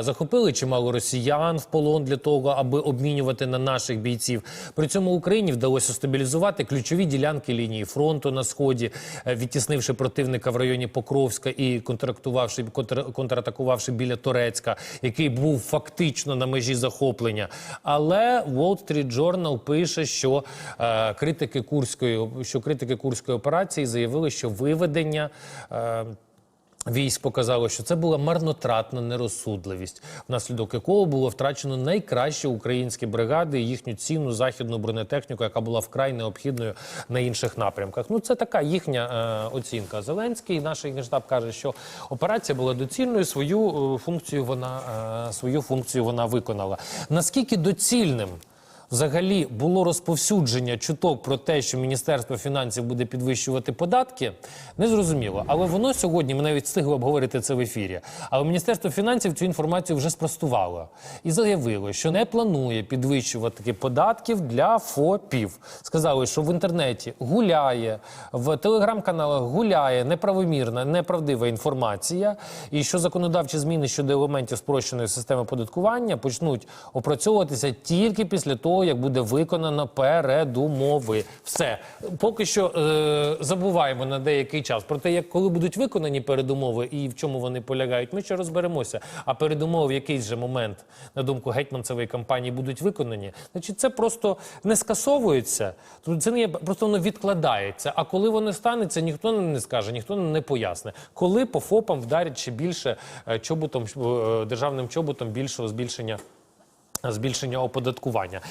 Захопили чимало росіян в полон для того, аби обмінювати на наших бійців. При цьому Україні вдалося стабілізувати ключові ділянки лінії фронту на сході, е, відтіснивши противника в районі Покровська і контрактувавши контр, контратакувавши біля Торецька, який був фактично на межі захоплення. Але Wall Street Journal пише, що е, критики курської що критики курської операції заявили, що виведення. Е, Військ показало, що це була марнотратна нерозсудливість, внаслідок якого було втрачено найкращі українські бригади і їхню цінну західну бронетехніку, яка була вкрай необхідною на інших напрямках. Ну це така їхня е, оцінка. Зеленський, наш генштаб каже, що операція була доцільною. Свою е, функцію вона е, свою функцію вона виконала. Наскільки доцільним? Взагалі було розповсюдження чуток про те, що Міністерство фінансів буде підвищувати податки, не зрозуміло. Але воно сьогодні, ми навіть встигли обговорити це в ефірі. Але Міністерство фінансів цю інформацію вже спростувало і заявило, що не планує підвищувати податків для ФОПів. Сказали, що в інтернеті гуляє, в телеграм-каналах гуляє неправомірна, неправдива інформація, і що законодавчі зміни щодо елементів спрощеної системи податкування почнуть опрацьовуватися тільки після того, як буде виконано передумови. Все поки що е, забуваємо на деякий час про те, як коли будуть виконані передумови і в чому вони полягають. Ми ще розберемося. А передумови в якийсь же момент, на думку гетьманцевої кампанії, будуть виконані. Значить, це просто не скасовується. Тут це не просто воно відкладається. А коли воно станеться, ніхто не скаже, ніхто не поясне. Коли по ФОПам вдарять ще більше е, чоботом е, державним чоботом більшого збільшення збільшення оподаткування.